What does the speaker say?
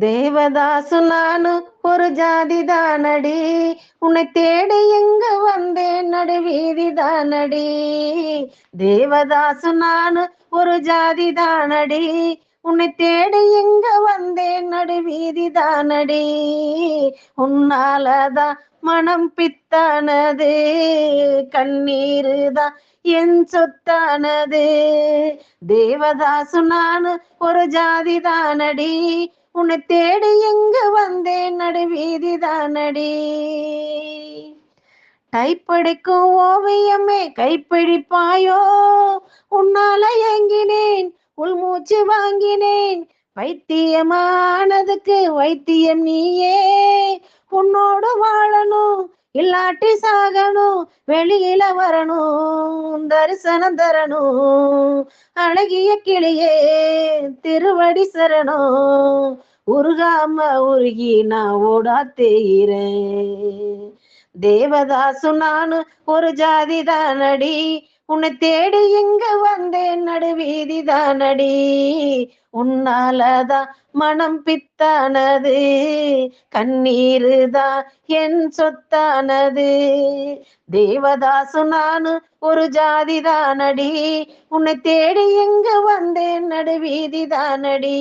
தேவதாசு நானு ஒரு ஜாதி தானடி உன்னை தேடி எங்க வந்தேன் நடுவீதி தானடி தேவதாசு நானு ஒரு ஜாதி தானடி உன்னை தேடி எங்க வந்தேன் நடுவீதி தானடி உன்னாலதான் மனம் பித்தானது. கண்ணீரு தான் என் சொத்தானது. தேவதாசு நானு ஒரு ஜாதி தானடி உன்னை தேடி எங்க வந்தேன்? நடுவீதி தானடி கைப்படிக்கும் ஓவியமே கைப்பிடிப்பாயோ? உன்னால ஏங்கினேன் உள்மூச்சு வாங்கினேன். வைத்தியமானதுக்கு வைத்தியம் நீயே. உன்னோடு வாழணும் இல்லாட்டி சாகணும் வெளியில வரணும். தரிசனம் தரணும் அழகிய கிளியே திருவடி சரணம் உருகாம உருகி நான் ஓடா தேயிறேன் தேவதாசு நானு ஒரு ஜாதி தானடி உன்னை தேடி எங்க வந்தேன் நடுவீதி தானடி உன்னாலதான் மனம் பித்தானது. கண்ணீருதான் என் சொத்தானது. தேவதாசு நானு ஒரு ஜாதி தானடி உன்னை தேடி எங்க வந்தேன் நடுவீதி தானடி